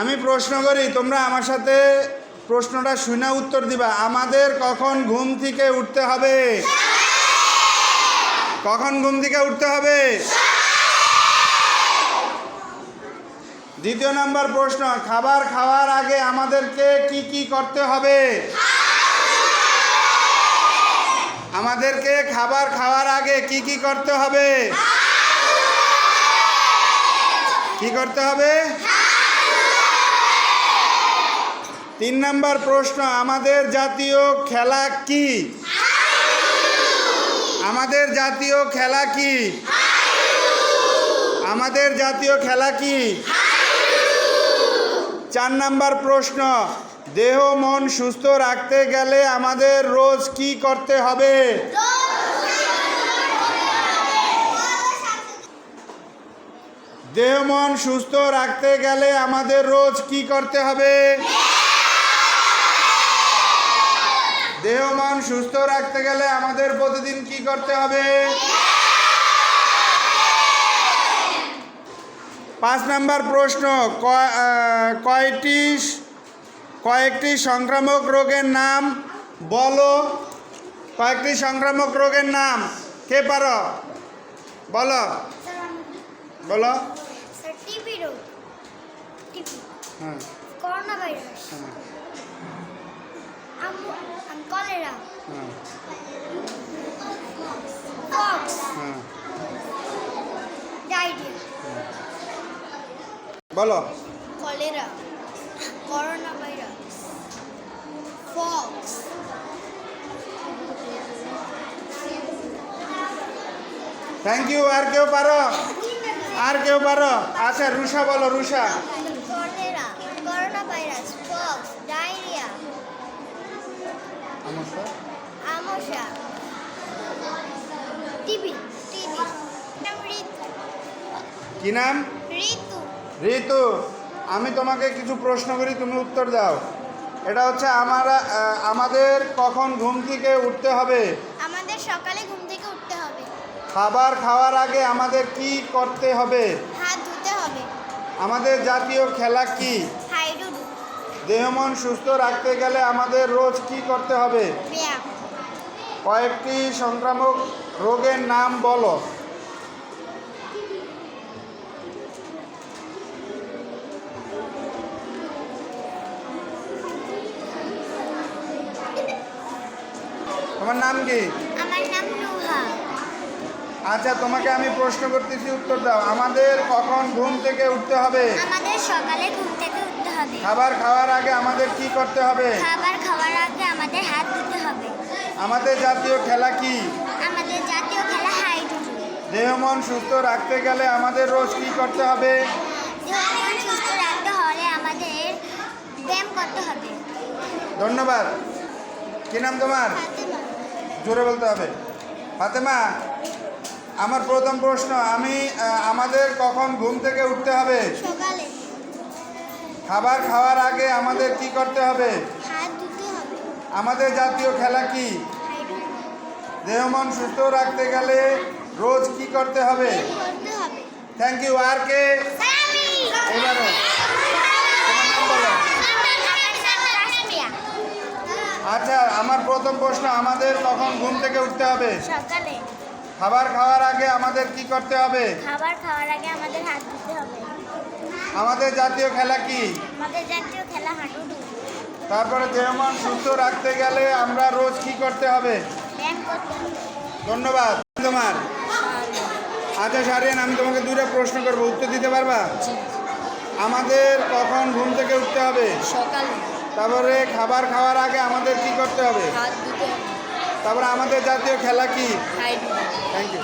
আমি প্রশ্ন করি, তোমরা আমার সাথে প্রশ্নটা শুনে উত্তর দিবা। আমাদের কখন ঘুম থেকে উঠতে হবে? কখন ঘুম থেকে উঠতে হবে? দ্বিতীয় নাম্বার প্রশ্ন, খাবার খাওয়ার আগে আমাদেরকে কি কি করতে হবে? আমাদেরকে খাবার খাওয়ার আগে কি কি করতে হবে? কি করতে হবে? তিন নাম্বার প্রশ্ন, আমাদের জাতীয় খেলা কি? আমাদের জাতীয় খেলা কি? আমাদের জাতীয় খেলা কি? চার নাম্বার প্রশ্ন, দেহ মন সুস্থ রাখতে গেলে আমাদের রোজ কি করতে হবে? দেহ মন সুস্থ রাখতে গেলে আমাদের রোজ কি করতে হবে? দেহ মন সুস্থ রাখতে গেলে আমাদের প্রতিদিন কি করতে হবে? পাঁচ নাম্বার প্রশ্ন কয়টি কয়েকটি সংক্রামক রোগের নাম বলো। কয়েকটি সংক্রামক রোগের নাম কে পারো? বলো। বলো। টিবি রোগ। টিবি। হ্যাঁ। করোনা ভাইরাস হ্যাঁ। কলেরা পক্স ডায়রিয়া বলো cholera corona virus pox thank you আর কেউ পারো? আর কেউ পারো? আচ্ছা রুষা বলো রুষা কি নাম? ঋতু ঋতু আমি তোমাকে কিছু প্রশ্ন করি তুমি উত্তর দাও। এটা হচ্ছে আমার আমাদের কখন ঘুম থেকে উঠতে হবে? আমাদের সকালে ঘুম থেকে উঠতে হবে। খাবার খাওয়ার আগে আমাদের কি করতে হবে? হাত ধুতে হবে। আমাদের জাতীয় খেলা কি? দেহ মন সুস্থ রাখতে গেলে আমাদের রোজ কি করতে হবে? কয়েকটি সংক্রামক রোগের নাম বলো। তোমার নাম কি? আমার নাম নুহা। আচ্ছা তোমাকে আমি প্রশ্ন করতেছি উত্তর দাও। আমাদের কখন ঘুম থেকে উঠতে হবে? আমাদের সকালে ঘুম থেকে হবে। খাবার খাওয়ার আগে আমাদের কি করতে হবে? খাবার খাওয়ার আগে আমাদের হাত ধুতে হবে। আমাদের জাতীয় খেলা কি? আমাদের জাতীয় খেলা হাইডুডু দেহ মন সুস্থ রাখতে গেলে আমাদের রোজ কি করতে হবে? দেহ মন সুস্থ রাখতে হলে আমাদের ব্যায়াম করতে হবে। ধন্যবাদ। কি নাম তোমার? জোরে বলতে হবে। ফাতেমা আমার প্রথম প্রশ্ন আমি আমাদের কখন ঘুম থেকে উঠতে হবে? খাবার খাওয়ার আগে আমাদের কি করতে হবে? আমাদের জাতীয় খেলা কি? হাইডুডু দেহ মন সুস্থ রাখতে গেলে রোজ কি করতে হবে? থ্যাংক ইউ আর কে? আচ্ছা আমার প্রথম প্রশ্ন আমাদের কখন ঘুম থেকে উঠতে হবে। সকালে। খাবার খাওয়ার আগে আমাদের কি করতে হবে? খাবার খাওয়ার আগে আমাদের হাত ধুতে হবে। আমাদের জাতীয় খেলা কি? আমাদের জাতীয় খেলা হাডুডু। তারপরে দেহমান সুস্থ রাখতে গেলে আমরা রোজ কি করতে হবে? ব্যায়াম করতে হবে। ধন্যবাদ। তোমার? আচ্ছা সারিয়ান আমি তোমাকে দুইটা প্রশ্ন করব। উত্তর দিতে পারবা? আমাদের কখন ঘুম থেকে উঠতে হবে? সকালে। তারপরে খাবার খাওয়ার আগে আমাদের কি করতে হবে? হাত ধুতে হবে। তারপরে আমাদের জাতীয় খেলা কি? Thank you